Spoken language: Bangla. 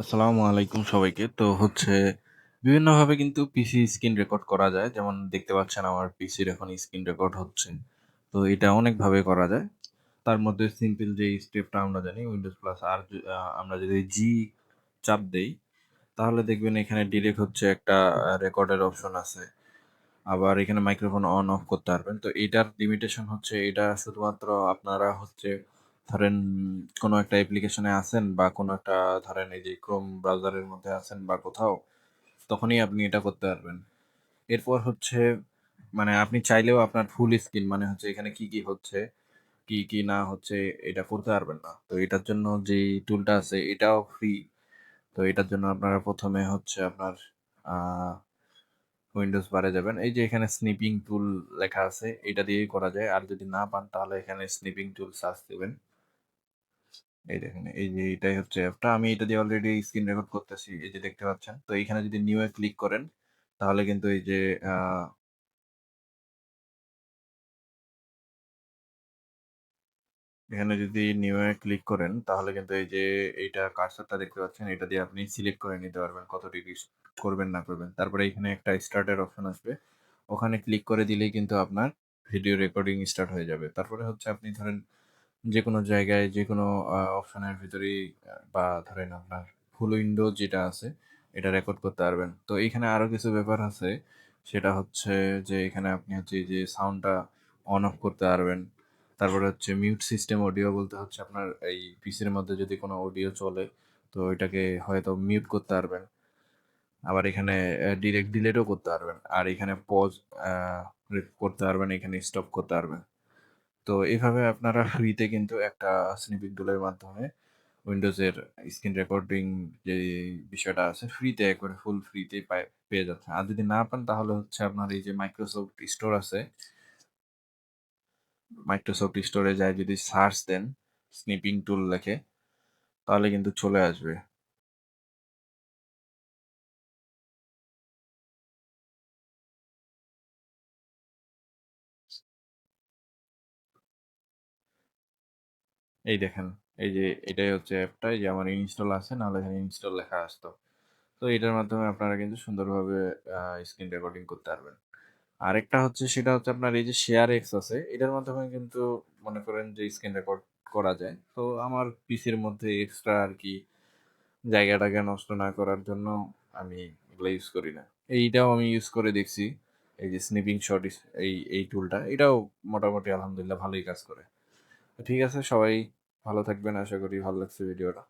আসসালামু আলাইকুম সবাইকে। তো হচ্ছে বিভিন্নভাবে কিন্তু পিসি স্ক্রিন রেকর্ড করা যায়। যেমন দেখতে পাচ্ছেন আমার পিসির এখন স্ক্রিন রেকর্ড হচ্ছে। তো এটা অনেকভাবে করা যায়। তার মধ্যে সিম্পল যেই স্টেপটা আমরা জানি উইন্ডোজ প্লাস আর আমরা যদি জি চাপ দেই, তাহলে দেখবেন এখানে ডিরেক্ট হচ্ছে একটা রেকর্ডের অপশন আছে। আবার এখানে মাইক্রোফোন অন অফ করতে পারবেন। তো এটার লিমিটেশন হচ্ছে এটা শুধুমাত্র আপনারা হচ্ছে ধরেন কোনো একটা অ্যাপ্লিকেশনে আছেন বা কোনো একটা ধরেন এই যে ক্রোম ব্রাউজারের মধ্যে আছেন বা কোথাও, তখনই আপনি এটা করতে পারবেন। এরপর হচ্ছে মানে আপনি চাইলেও আপনার ফুল স্ক্রিন মানে হচ্ছে এখানে কি, কি হচ্ছে, কি, কি না হচ্ছে এটা করতে পারবেন না। তো এটার জন্য যেই টুলটা আছে এটাও ফ্রি। তো এটার জন্য আপনারা প্রথমে হচ্ছে আপনার উইন্ডোজ বারে যাবেন। এই যে এখানে স্নিপিং টুল লেখা আছে, এটা দিয়েই করা যায়। আর যদি না পান তাহলে এখানে স্নিপিং টুল সার্চ দিবেন। এই দেখেন, এই যে এটাই হচ্ছে অ্যাপটা। আমি এটা দিয়ে অলরেডি স্ক্রিন রেকর্ড করতেছি। এই যে দেখতে পাচ্ছেন। তো এইখানে যদি নিউ এ ক্লিক করেন, তাহলে কিন্তু এই যে এখানে যদি নিউ এ ক্লিক করেন, তাহলে কিন্তু এই যে এইটা কার্সরটা দেখতে পাচ্ছেন, এটা দিয়ে আপনি সিলেক্ট করে নিতে পারবেন কত ডিগ্রি করবেন না করবেন। তারপরে এখানে একটা স্টার্ট এর অপশন আসবে। ওখানে ক্লিক করে দিলেই কিন্তু আপনার ভিডিও রেকর্ডিং স্টার্ট হয়ে যাবে। তারপরে হচ্ছে আপনি ধরেন যেকোনো জায়গায় যেকোনো আ অপশনের ভিতরেই বা ধরেন আপনার ফুল উইন্ডো যেটা আছে, এটা রেকর্ড করতে পারবেন। তো এইখানে আরও কিছু ব্যাপার আছে। সেটা হচ্ছে যে এখানে আপনি হচ্ছে যে সাউন্ডটা অন অফ করতে পারবেন। তারপরে হচ্ছে মিউট সিস্টেম অডিও বলতে হচ্ছে আপনার এই পিসির মধ্যে যদি কোনো অডিও চলে, তো এটাকে হয়তো মিউট করতে পারবেন। আবার এখানে ডিরেক্ট ডিলেটও করতে পারবেন। আর এখানে পজ করতে পারবেন, এখানে স্টপ করতে পারবেন। তো এভাবে আপনারা ফ্রিতে কিন্তু একটা স্নিপিং টুলের মাধ্যমে উইন্ডোজের স্ক্রিন রেকর্ডিং যে বিষয়টা আছে ফ্রিতে একবারে ফুল ফ্রিতে পেয়ে যাচ্ছেন। আর যদি না পান তাহলে হচ্ছে আপনার এই যে মাইক্রোসফট স্টোর আছে মাইক্রোসফট স্টোরে যায় যদি সার্চ দেন স্নিপিং টুল লেখে, তাহলে কিন্তু চলে আসবে। এই দেখেন, এই যে এটাই হচ্ছে অ্যাপটা। যে আমার ইনস্টল আছে, নাহলে এখানে ইনস্টল লেখা আসতো। তো এটার মাধ্যমে আপনারা কিন্তু সুন্দরভাবে স্ক্রিন রেকর্ডিং করতে পারবেন। আরেকটা হচ্ছে সেটা হচ্ছে আপনার এই যে শেয়ার এক্স আছে, এটার মাধ্যমে কিন্তু মনে করেন যে স্ক্রিন রেকর্ড করা যায়। তো আমার পিসির মধ্যে এক্সট্রা আর কি জায়গাটাকে নষ্ট না করার জন্য আমি এগুলো ইউজ করি না। এইটাও আমি ইউজ করে দেখছি। এই যে স্নিপিং শট এই, এই টুলটা। এটাও মোটামুটি আলহামদুলিল্লাহ ভালোই কাজ করে। ঠিক আছে সবাই ভালো থাকবেন। আশা করি ভালো লাগছে ভিডিওটা।